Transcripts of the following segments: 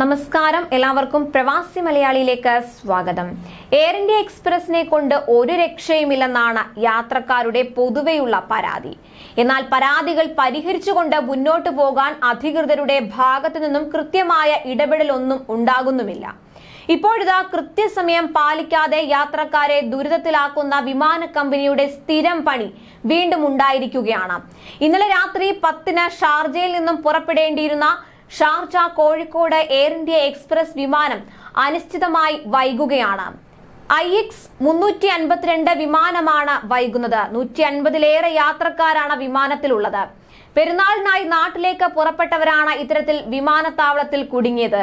നമസ്കാരം. എല്ലാവർക്കും പ്രവാസി മലയാളിയിലേക്ക് സ്വാഗതം. എയർ ഇന്ത്യ എക്സ്പ്രസിനെ കൊണ്ട് ഒരു രക്ഷയുമില്ലെന്നാണ് യാത്രക്കാരുടെ പൊതുവെയുള്ള പരാതി. എന്നാൽ പരാതികൾ പരിഹരിച്ചുകൊണ്ട് മുന്നോട്ടു പോകാൻ അധികൃതരുടെ ഭാഗത്തു നിന്നും കൃത്യമായ ഇടപെടലൊന്നും ഉണ്ടാകുന്നുമില്ല. ഇപ്പോഴിതാ കൃത്യസമയം പാലിക്കാതെ യാത്രക്കാരെ ദുരിതത്തിലാക്കുന്ന വിമാന കമ്പനിയുടെ സ്ഥിരം പണി വീണ്ടും ഉണ്ടായിരിക്കുകയാണ്. ഇന്നലെ രാത്രി പത്തിന് ഷാർജയിൽ നിന്നും പുറപ്പെടേണ്ടിയിരുന്ന Sharjah Kozhikode Air India Express വിമാനം അനിശ്ചിതമായി വൈകുകയാണ്. ഐ എക്സ് മുന്നൂറ്റി അൻപത്തിരണ്ട് വിമാനമാണ് വൈകുന്നത്. നൂറ്റി അൻപതിലേറെ യാത്രക്കാരാണ് വിമാനത്തിലുള്ളത്. പെരുന്നാളിനായി നാട്ടിലേക്ക് പുറപ്പെട്ടവരാണ് ഇത്തരത്തിൽ വിമാനത്താവളത്തിൽ കുടുങ്ങിയത്.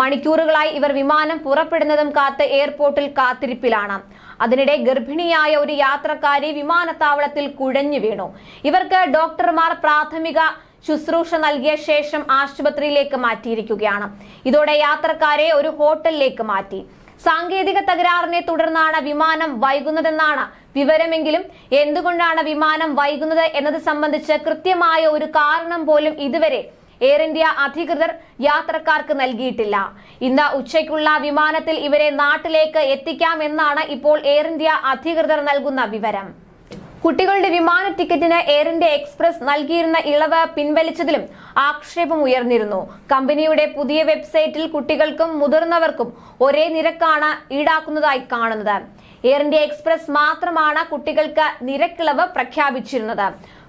മണിക്കൂറുകളായി ഇവർ വിമാനം പുറപ്പെടുന്നതും കാത്ത് എയർപോർട്ടിൽ കാത്തിരിപ്പിലാണ്. അതിനിടെ ഗർഭിണിയായ ഒരു യാത്രക്കാരി വിമാനത്താവളത്തിൽ കുഴഞ്ഞു വീണു. ഇവർക്ക് ഡോക്ടർമാർ പ്രാഥമിക ശുശ്രൂഷ നൽകിയ ശേഷം ആശുപത്രിയിലേക്ക് മാറ്റിയിരിക്കുകയാണ്. ഇതോടെ യാത്രക്കാരെ ഒരു ഹോട്ടലിലേക്ക് മാറ്റി. സാങ്കേതിക തകരാറിനെ തുടർന്നാണ് വിമാനം വൈകുന്നതെന്നാണ് വിവരമെങ്കിലും എന്തുകൊണ്ടാണ് വിമാനം വൈകുന്നത് എന്നത് സംബന്ധിച്ച് കൃത്യമായ ഒരു കാരണം പോലും ഇതുവരെ എയർ ഇന്ത്യ അധികൃതർ യാത്രക്കാർക്ക് നൽകിയിട്ടില്ല. ഇന്ന് ഉച്ചയ്ക്കുള്ള വിമാനത്തിൽ ഇവരെ നാട്ടിലേക്ക് എത്തിക്കാമെന്നാണ് ഇപ്പോൾ എയർ ഇന്ത്യ അധികൃതർ നൽകുന്ന വിവരം. കുട്ടികളുടെ വിമാന ടിക്കറ്റിന് എയർ ഇന്ത്യ എക്സ്പ്രസ് നൽകിയിരുന്ന ഇളവ് പിൻവലിച്ചതിലും ആക്ഷേപം ഉയർന്നിരുന്നു. കമ്പനിയുടെ പുതിയ വെബ്സൈറ്റിൽ കുട്ടികൾക്കും മുതിർന്നവർക്കും ഒരേ നിരക്കാണ് ഈടാക്കുന്നതായി കാണുന്നത്. എയർ ഇന്ത്യ എക്സ്പ്രസ് മാത്രമാണ് കുട്ടികൾക്ക് നിരക്കിളവ് പ്രഖ്യാപിച്ചിരുന്നത്.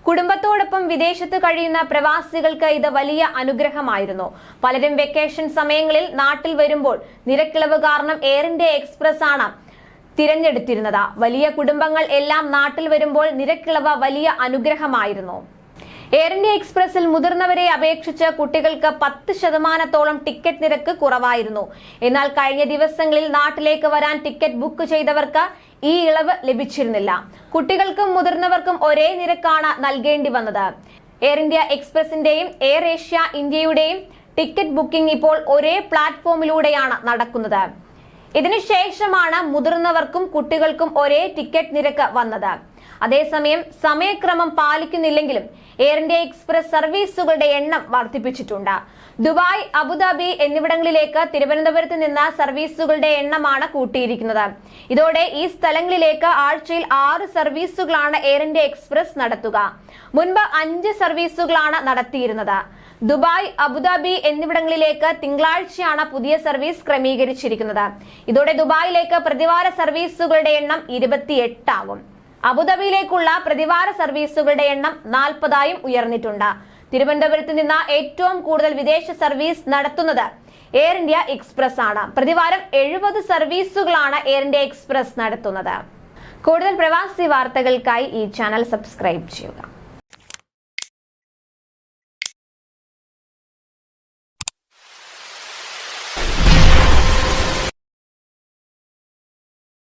കുടുംബത്തോടൊപ്പം വിദേശത്ത് കഴിയുന്ന പ്രവാസികൾക്ക് ഇത് വലിയ അനുഗ്രഹമായിരുന്നു. പലരും വെക്കേഷൻ സമയങ്ങളിൽ നാട്ടിൽ വരുമ്പോൾ നിരക്കിളവ് കാരണം എയർ ഇന്ത്യ എക്സ്പ്രസ് ആണ് തിരഞ്ഞെടുത്തിരുന്നത്. വലിയ കുടുംബങ്ങൾ എല്ലാം നാട്ടിൽ വരുമ്പോൾ നിരക്കിളവ് വലിയ അനുഗ്രഹമായിരുന്നു. എയർ ഇന്ത്യ എക്സ്പ്രസിൽ മുതിർന്നവരെ അപേക്ഷിച്ച് കുട്ടികൾക്ക് പത്ത് ശതമാനത്തോളം ടിക്കറ്റ് നിരക്ക് കുറവായിരുന്നു. എന്നാൽ കഴിഞ്ഞ ദിവസങ്ങളിൽ നാട്ടിലേക്ക് വരാൻ ടിക്കറ്റ് ബുക്ക് ചെയ്തവർക്ക് ഈ ഇളവ് ലഭിച്ചിരുന്നില്ല. കുട്ടികൾക്കും മുതിർന്നവർക്കും ഒരേ നിരക്കാണ് നൽകേണ്ടി വന്നത്. എയർ ഇന്ത്യ എക്സ്പ്രസിന്റെയും എയർ ഏഷ്യ ഇന്ത്യയുടെയും ടിക്കറ്റ് ബുക്കിംഗ് ഇപ്പോൾ ഒരേ പ്ലാറ്റ്ഫോമിലൂടെയാണ് നടക്കുന്നത്. ഇതിനുശേഷമാണ് മുതിർന്നവർക്കും കുട്ടികൾക്കും ഒരേ ടിക്കറ്റ് നിരക്ക് വന്നത്. അതേസമയം സമയക്രമം പാലിക്കുന്നില്ലെങ്കിലും എയർ ഇന്ത്യ എക്സ്പ്രസ് സർവീസുകളുടെ എണ്ണം വർദ്ധിപ്പിച്ചിട്ടുണ്ട്. ദുബായ് അബുദാബി എന്നിവിടങ്ങളിലേക്ക് തിരുവനന്തപുരത്ത് നിന്ന് സർവീസുകളുടെ എണ്ണമാണ് കൂട്ടിയിരിക്കുന്നത്. ഇതോടെ ഈ സ്ഥലങ്ങളിലേക്ക് ആഴ്ചയിൽ ആറ് സർവീസുകളാണ് എയർ ഇന്ത്യ എക്സ്പ്രസ് നടത്തുക. മുൻപ് അഞ്ച് സർവീസുകളാണ് നടത്തിയിരുന്നത്. ദുബായ് അബുദാബി എന്നിവിടങ്ങളിലേക്ക് തിങ്കളാഴ്ചയാണ് പുതിയ സർവീസ് ക്രമീകരിച്ചിരിക്കുന്നത്. ഇതോടെ ദുബായിലേക്ക് പ്രതിവാര സർവീസുകളുടെ എണ്ണം ഇരുപത്തിയെട്ടാകും അബുദാബിയിലേക്കുള്ള പ്രതിവാര സർവീസുകളുടെ എണ്ണം നാൽപ്പതായും ഉയർന്നിട്ടുണ്ട്. തിരുവനന്തപുരത്ത് നിന്ന് ഏറ്റവും കൂടുതൽ വിദേശ സർവീസ് നടത്തുന്നത് എയർ ഇന്ത്യ എക്സ്പ്രസ് ആണ്. പ്രതിവാരം എഴുപത് സർവീസുകളാണ് എയർ ഇന്ത്യ എക്സ്പ്രസ് നടത്തുന്നത്. കൂടുതൽ പ്രവാസി വാർത്തകൾക്കായി ഈ ചാനൽ സബ്സ്ക്രൈബ് ചെയ്യുക.